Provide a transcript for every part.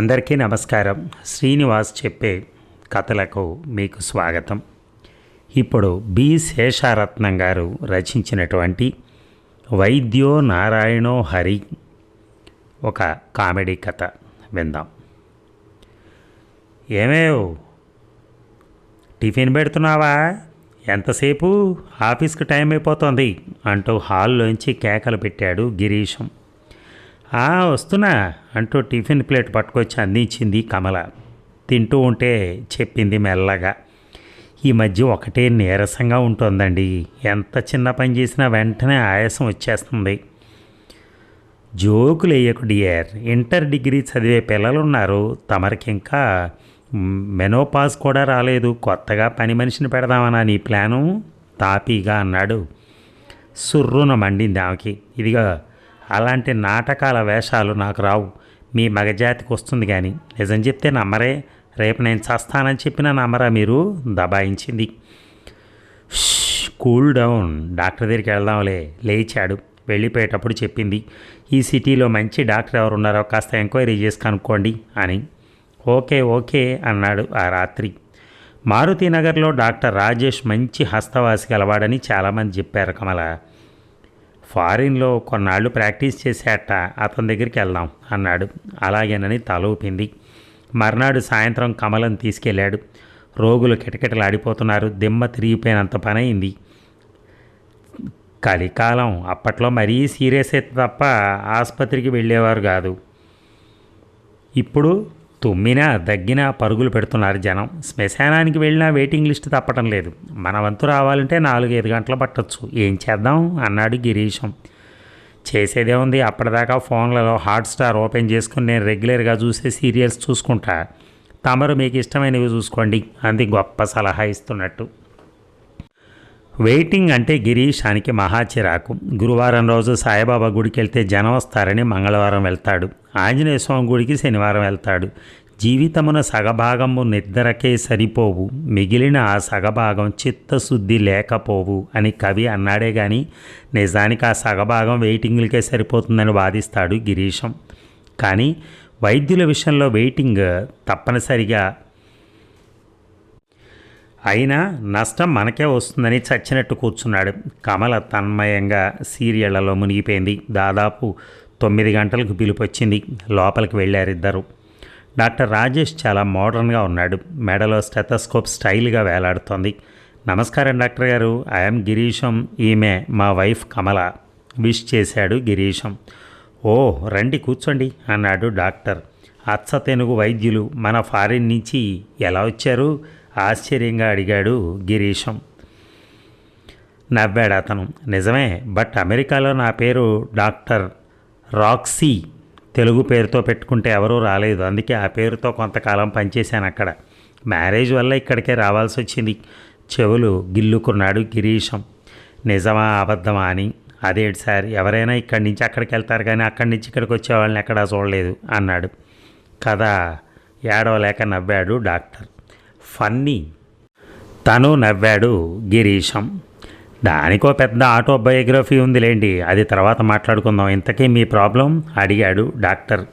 అందరికీ నమస్కారం. శ్రీనివాస్ చెప్పే కథలకు మీకు స్వాగతం. ఇప్పుడు బి. శేషారత్నం గారు రచించినటువంటి వైద్యో నారాయణో హరి ఒక కామెడీ కథ విందాం. ఏమేవ్? టిఫిన్ పెడుతున్నావా? ఎంతసేపు? ఆఫీస్కి టైం అయిపోతుంది అంటూ హాల్లోంచి కేకలు పెట్టాడు గిరీశం. "ఆ, వస్తున్నా అంటూ టిఫిన్ ప్లేట్ పట్టుకొచ్చి అందించింది కమల. తింటూ ఉంటే చెప్పింది మెల్లగా. ఈ మధ్య ఒకటే నీరసంగా ఉంటుందండి. ఎంత చిన్న పని చేసినా వెంటనే ఆయాసం వచ్చేస్తుంది. జోకులు వేయకు డియర్. ఇంటర్ డిగ్రీ చదివే పిల్లలు ఉన్నారు తమరికి ఇంకా మ్, కూడా రాలేదు. కొత్తగా పని మనిషిని పెడదామనా నీ ప్లాను? తాపీగా అన్నాడు. సుర్రున మండింది ఆమెకి. ఇదిగా అలాంటి నాటకాల వేషాలు నాకు రావు. మీ మగజాతికి వస్తుంది కానీ నిజం చెప్తే నమ్మరే. రేపు నేను చస్తానని చెప్పినా నమ్మరా మీరు? దబాయించింది. Cool down. డాక్టర్ దగ్గరికి వెళ్దాంలే. లేచాడు. వెళ్ళిపోయేటప్పుడు చెప్పింది. ఈ సిటీలో మంచి డాక్టర్ ఎవరు ఉన్నారో కాస్త ఎంక్వైరీ చేసి కనుక్కోండి అని. ఓకే ఓకే అన్నాడు ఆ రాత్రి. మారుతినగర్లో డాక్టర్ రాజేష్ మంచి హస్తవాసి గలవాడని చాలామంది చెప్పారు కమల. ఫారిన్లో కొన్నాళ్ళు ప్రాక్టీస్ చేశాట అతని దగ్గరికి వెళ్దాం అన్నాడు. అలాగేనని తల ఊపింది. మర్నాడు సాయంత్రం కమలం తీసుకెళ్ళాడు. రోగులు కిటకిటలాడిపోతున్నారు. దిమ్మ తిరిగిపోయినంత పని అయింది కలికాలం అప్పట్లో మరీ సీరియస్ అయితే తప్ప ఆసుపత్రికి వెళ్ళేవారు కాదు. ఇప్పుడు తుమ్మినా దగ్గినా పరుగులు పెడుతున్నారు జనం. శ్మశానానికి వెళ్ళినా వెయిటింగ్ లిస్ట్ తప్పటం లేదు. మన వంతు రావాలంటే నాలుగైదు గంటలు పట్టొచ్చు. ఏం చేద్దాం? అన్నాడు గిరీశం. చేసేదే ఉంది. అప్పటిదాకా ఫోన్లలో హాట్స్టార్ ఓపెన్ చేసుకుని నేను రెగ్యులర్గా చూసే సీరియల్స్ చూసుకుంటా. తమరు మీకు ఇష్టమైనవి చూసుకోండి. అంది గొప్ప సలహా ఇస్తున్నట్టు. వెయిటింగ్ అంటే గిరీశానికి మహా చిరాకు. గురువారం రోజు సాయిబాబా గుడికి వెళ్తే జనం వస్తారని మంగళవారం వెళ్తాడు. ఆంజనేయ స్వామి గుడికి శనివారం వెళ్తాడు. జీవితమున సగభాగము నిద్రకే సరిపోవు. మిగిలిన ఆ సగభాగం చిత్తశుద్ధి లేకపోవు అని కవి అన్నాడే కానీ నిజానికి ఆ సగభాగం వెయిటింగ్లకే సరిపోతుందని వాదిస్తాడు గిరీశం. కానీ వైద్యుల విషయంలో వెయిటింగ్ తప్పనిసరిగా అయినా నష్టం మనకే వస్తుందని చచ్చినట్టు కూర్చున్నాడు. కమల తన్మయంగా సీరియళ్ళలో మునిగిపోయింది. దాదాపు తొమ్మిది గంటలకు పిలుపొచ్చింది. లోపలికి వెళ్ళారిద్దరు. డాక్టర్ రాజేష్ చాలా మోడర్న్గా ఉన్నాడు. మెడలో స్టెథస్కోప్ స్టైల్గా వేలాడుతోంది. నమస్కారం డాక్టర్ గారు. ఐఎమ్ గిరీశం. ఈమె మా వైఫ్ కమల. విష్ చేశాడు గిరీశం. ఓ రండి కూర్చోండి అన్నాడు డాక్టర్. అచ్చ తెనుగు వైద్యులు మన ఫారిన్ నుంచి ఎలా వచ్చారు? ఆశ్చర్యంగా అడిగాడు గిరీశం. నవ్వాడు అతను. నిజమే బట్ అమెరికాలో నా పేరు డాక్టర్ రాక్సీ. తెలుగు పేరుతో పెట్టుకుంటే ఎవరూ రాలేదు. అందుకే ఆ పేరుతో కొంతకాలం పనిచేశాను అక్కడ. మ్యారేజ్ వల్ల ఇక్కడికే రావాల్సి వచ్చింది. చెవులు గిల్లుకున్నాడు గిరీశం. నిజమా అబద్ధమా అని. అదేంటి సార్ ఎవరైనా ఇక్కడి నుంచి అక్కడికి వెళ్తారు కానీ అక్కడి నుంచి ఇక్కడికి వచ్చే వాళ్ళని ఎక్కడా చూడలేదు అన్నాడు. కదా ఏడవలేక నవ్వాడు డాక్టర్. ఫన్నీ. తను నవ్వాడు గిరీశం. దానికో పెద్ద ఆటోబయోగ్రఫీ ఉందిలేండి అది తర్వాత మాట్లాడుకుందాం. ఇంతకీ మీ ప్రాబ్లం? అడిగాడు డాక్టర్.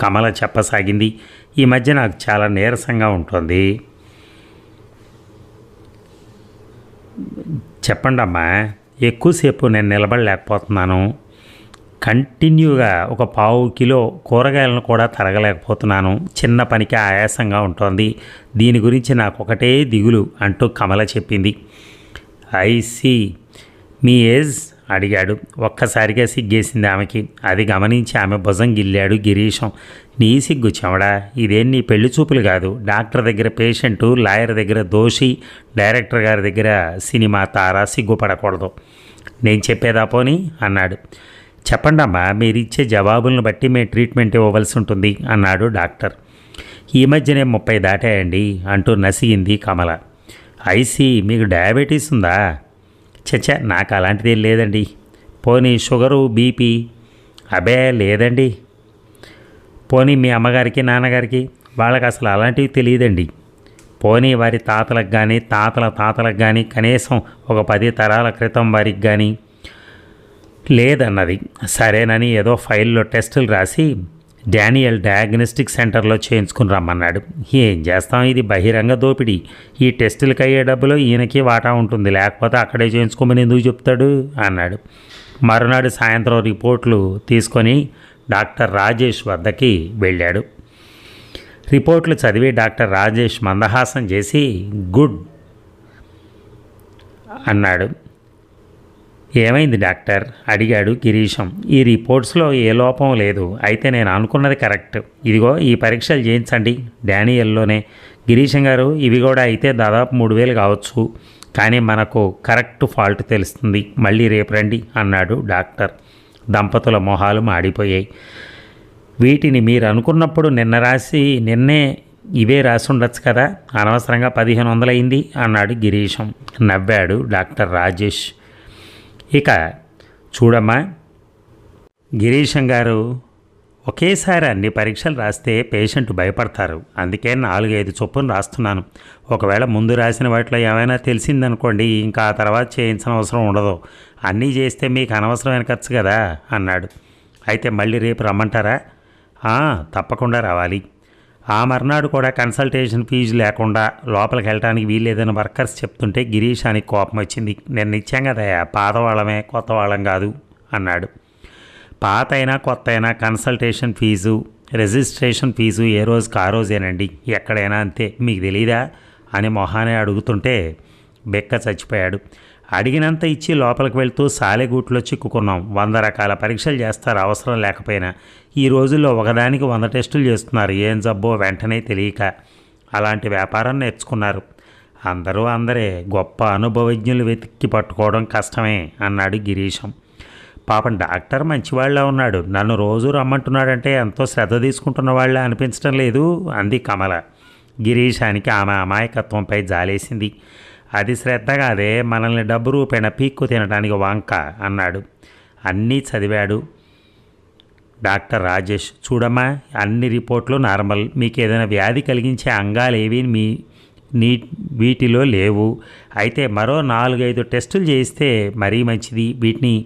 కమల చెప్పసాగింది. ఈ మధ్య నాకు చాలా నీరసంగా ఉంటుంది. చెప్పండమ్మా ఎక్కువసేపు నేను నిలబడలేకపోతున్నాను. కంటిన్యూగా ఒక పావు కిలో కూరగాయలను కూడా తరగలేకపోతున్నాను. చిన్న పనికి ఆయాసంగా ఉంటుంది. దీని గురించి నాకు ఒకటే దిగులు అంటూ కమల చెప్పింది. I see me age? అడిగాడు. ఒక్కసారిగా సిగ్గేసింది ఆమెకి. అది గమనించి ఆమె భుజం గిల్లాడు గిరీశం. నీ సిగ్గు చెమడా ఇదేం నీ పెళ్ళి చూపులు కాదు. డాక్టర్ దగ్గర పేషెంటు లాయర్ దగ్గర దోషి డైరెక్టర్ గారి దగ్గర సినిమా తార సిగ్గుపడకూడదు. నేను చెప్పేదా పోని? అన్నాడు. చెప్పండమ్మా మీరిచ్చే జవాబులను బట్టి మేము ట్రీట్మెంట్ ఇవ్వవలసి ఉంటుంది అన్నాడు డాక్టర్. ఈ మధ్యనే ముప్పై దాటాయండి అంటూ నసిగింది కమల. ఐసి మీకు డయాబెటీస్ ఉందా? చచ్చా నాకు అలాంటిది ఏం లేదండి. పోనీ షుగరు బీపీ? అబే లేదండి. పోనీ మీ అమ్మగారికి నాన్నగారికి వాళ్ళకి అసలు అలాంటివి తెలియదండి. పోనీ వారి తాతలకు కానీ తాతల తాతలకు కానీ కనీసం ఒక పది తరాల క్రితం వారికి కానీ లేదన్నది. సరేనని ఏదో ఫైల్లో టెస్టులు రాసి డానియల్ డయాగ్నోస్టిక్ సెంటర్లో చేయించుకుని రమ్మన్నాడు. ఏం చేస్తాం? ఇది బహిరంగ దోపిడీ. ఈ టెస్టులకు అయ్యే డబ్బులో ఈయనకి వాటా ఉంటుంది. లేకపోతే అక్కడే చేయించుకోమని ఎందుకు చెప్తాడు? అన్నాడు. మరునాడు సాయంత్రం రిపోర్ట్లు తీసుకొని డాక్టర్ రాజేష్ వద్దకి వెళ్ళాడు. రిపోర్ట్లు చదివి డాక్టర్ రాజేష్ మందహాసం చేసి గుడ్ అన్నాడు. ఏమైంది డాక్టర్? అడిగాడు గిరీశం. ఈ రిపోర్ట్స్లో ఏ లోపం లేదు. అయితే నేను అనుకున్నది కరెక్ట్. ఇదిగో ఈ పరీక్షలు చేయించండి. డానియల్లోనే. గిరీశం గారు ఇవి కూడా అయితే దాదాపు మూడు వేలు కావచ్చు. కానీ మనకు కరెక్ట్ ఫాల్ట్ తెలుస్తుంది. మళ్ళీ రేపు రండి అన్నాడు డాక్టర్. దంపతుల మొహాలు మాడిపోయాయి. వీటిని మీరు అనుకున్నప్పుడు నిన్న రాసి నిన్నే ఇవే రాసి ఉండొచ్చు కదా? అనవసరంగా పదిహేను వందలైంది అన్నాడు గిరీశం. నవ్వాడు డాక్టర్ రాజేష్. ఇక చూడమ్మా. గిరీశం గారు ఒకేసారి అన్ని పరీక్షలు రాస్తే పేషెంట్ భయపడతారు. అందుకే నాలుగైదు చొప్పున రాస్తున్నాను. ఒకవేళ ముందు రాసిన వాటిలో ఏమైనా తెలిసిందనుకోండి ఇంకా ఆ తర్వాత చేయించిన అవసరం ఉండదు. అన్నీ చేస్తే మీకు అనవసరమైన ఖర్చు కదా అన్నాడు. అయితే మళ్ళీ రేపు రమ్మంటారా? తప్పకుండా రావాలి. ఆ మర్నాడు కూడా కన్సల్టేషన్ ఫీజు లేకుండా లోపలికి వెళ్ళడానికి వీల్లేదని వర్కర్స్ చెప్తుంటే గిరీశానికి కోపం వచ్చింది. నేను నిత్యం కదయ్యా పాత వాళ్ళమే కొత్త వాళ్ళం కాదు అన్నాడు. పాత అయినా కొత్త అయినా కన్సల్టేషన్ ఫీజు రిజిస్ట్రేషన్ ఫీజు ఏ రోజుకి ఆ రోజేనండి. ఎక్కడైనా అంతే. మీకు తెలీదా? అని మొహానే అడుగుతుంటే బెక్క చచ్చిపోయాడు. అడిగినంత ఇచ్చి లోపలికి వెళ్తూ సాలెగూట్లో చిక్కుకున్నాం. వంద రకాల పరీక్షలు చేస్తారు అవసరం లేకపోయినా. ఈ రోజుల్లో ఒకదానికి వంద టెస్టులు చేస్తున్నారు. ఏం జబ్బో వెంటనే తెలియక అలాంటి వ్యాపారం నేర్చుకున్నారు. అందరూ అందరే గొప్ప అనుభవజ్ఞులు వెతికి పట్టుకోవడం కష్టమే అన్నాడు గిరీశం. పాపం డాక్టర్ మంచివాళ్ళ ఉన్నాడు. నన్ను రోజు రమ్మంటున్నాడంటే ఎంతో శ్రద్ధ తీసుకుంటున్న వాళ్ళ అనిపించడం లేదు అంది కమల. గిరీశానికి ఆమె అమాయకత్వంపై జాలేసింది. అది శ్రద్ధగాదే మనల్ని డబ్బు రూపేణ పీక్కు తినడానికి వంక అన్నాడు. అన్నీ చదివాడు. డాక్టర్ రాజేష్ చూడమ్మా అన్ని రిపోర్ట్లు నార్మల్. మీకు ఏదైనా వ్యాధి కలిగించే అంగాలు ఏవి మీ నీ వీటిలో లేవు. అయితే మరో నాలుగైదు టెస్టులు చేయిస్తే మరీ మంచిది. వీటిని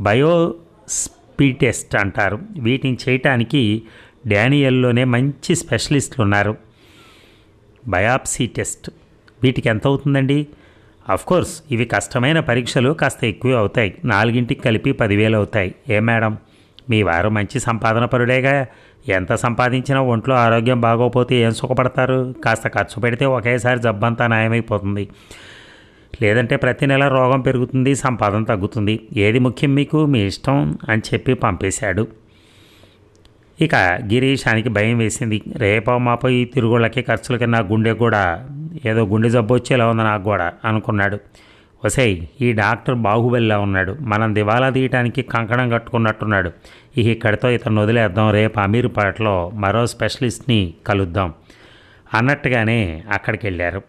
బయోస్పీ టెస్ట్ అంటారు. వీటిని చేయటానికి డానియల్లోనే మంచి స్పెషలిస్టులు ఉన్నారు బయాప్సీ టెస్ట్. వీటికి ఎంత అవుతుందండి? కోర్స్ ఇవి కష్టమైన పరీక్షలు కాస్త ఎక్కువ అవుతాయి. నాలుగింటికి కలిపి పదివేలు అవుతాయి. ఏ మేడం? మీ వారు మంచి సంపాదన పరుడేగా. ఎంత సంపాదించినా ఒంట్లో ఆరోగ్యం బాగోపోతే ఏం సుఖపడతారు? కాస్త ఖర్చు పెడితే ఒకేసారి జబ్బంతా నాయమైపోతుంది. లేదంటే ప్రతి నెల రోగం పెరుగుతుంది సంపాదన తగ్గుతుంది. ఏది ముఖ్యం మీకు? మీ ఇష్టం అని చెప్పి పంపేశాడు. ఇక గిరీశానికి భయం వేసింది. రేపో మాపో ఈ తిరుగుళ్ళకి ఖర్చులకి నా గుండె కూడా ఏదో గుండె జబ్బు వచ్చేలా ఉంది నాకు కూడా అనుకున్నాడు. ఒసేయ్ ఈ డాక్టర్ బాహుబలిలా ఉన్నాడు. మనం దివాలా తీయటానికి కంకణం కట్టుకున్నట్టున్నాడు. ఇక ఇక్కడితో ఇతను వదిలేద్దాం. రేపు అమీర్పేటలో మరో స్పెషలిస్ట్ని కలుద్దాం అన్నట్టుగానే అక్కడికి వెళ్ళారు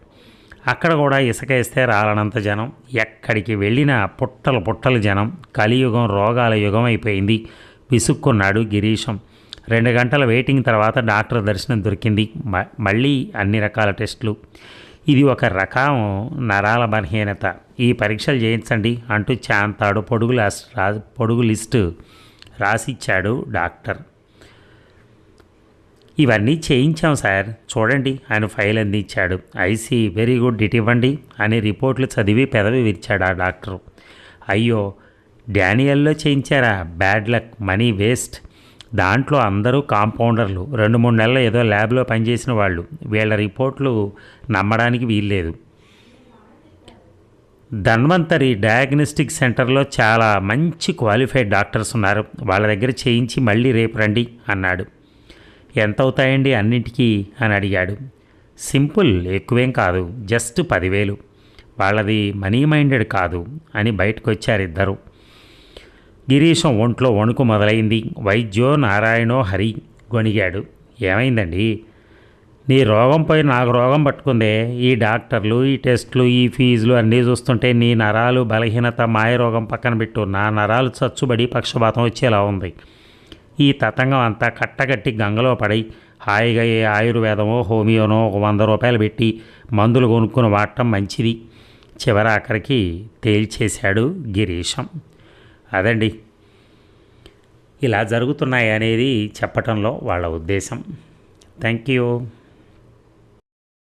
అక్కడ కూడా ఇసుక వేస్తే రాలనంత జనం. ఎక్కడికి వెళ్ళినా పుట్టలు పుట్టలు జనం. కలియుగం రోగాల యుగం అయిపోయింది. విసుక్కున్నాడు గిరీశం. రెండు గంటల వెయిటింగ్ తర్వాత డాక్టర్ దర్శనం దొరికింది. మ- మళ్ళీ అన్ని రకాల టెస్టులు. ఇది ఒక రకం నరాల బలహీనత. ఈ పరీక్షలు చేయించండి అంటూ చాంతాడు పొడుగు పొడుగు లిస్టు రాసిచ్చాడు డాక్టర్. ఇవన్నీ చేయించాం సార్. చూడండి ఆయన ఫైల్ అందించాడు. ఐసీ వెరీ గుడ్ ఇట్ ఇవ్వండి అని రిపోర్ట్లు చదివి పెదవి విరిచాడు ఆ డాక్టరు. అయ్యో డానియల్లో చేయించారా? Bad luck money waste. దాంట్లో అందరూ కాంపౌండర్లు. రెండు మూడు నెలలు ఏదో ల్యాబ్లో పనిచేసిన వాళ్ళు. వీళ్ళ రిపోర్ట్లు నమ్మడానికి వీల్లేదు. ధన్వంతరి డయాగ్నోస్టిక్ సెంటర్లో చాలా మంచి క్వాలిఫైడ్ డాక్టర్స్ ఉన్నారు. వాళ్ళ దగ్గర చేయించి మళ్ళీ రేపు రండి అన్నాడు. ఎంత అవుతాయండి అన్నింటికీ? అని అడిగాడు. సింపుల్ ఎక్కువేం కాదు. జస్ట్ పదివేలు. వాళ్ళది మనీ మైండెడ్ కాదు అని బయటకు వచ్చారు ఇద్దరు. గిరీశం ఒంట్లో వణుకు మొదలైంది. వైద్యో నారాయణో హరి గొణిగాడు. ఏమైందండి? నీ రోగం పోయి నాకు రోగం పట్టుకుందే. ఈ డాక్టర్లు ఈ టెస్టులు ఈ ఫీజులు అన్నీ చూస్తుంటే నీ నరాలు బలహీనత మాయ రోగం పక్కన పెట్టు. నా నరాలు చచ్చుబడి పక్షపాతం వచ్చేలా ఉంది. ఈ తతంగం అంతా కట్టగట్టి గంగలో పడి హాయిగా ఏ ఆయుర్వేదమో హోమియోనో ఒక వంద రూపాయలు పెట్టి మందులు కొనుక్కుని వాడటం మంచిది. చివరి ఆఖరికి తేల్చేశాడు గిరీశం. అదండి. ఇలా జరుగుతున్నాయి అనేది చెప్పటంలో వాళ్ళ ఉద్దేశం. Thank you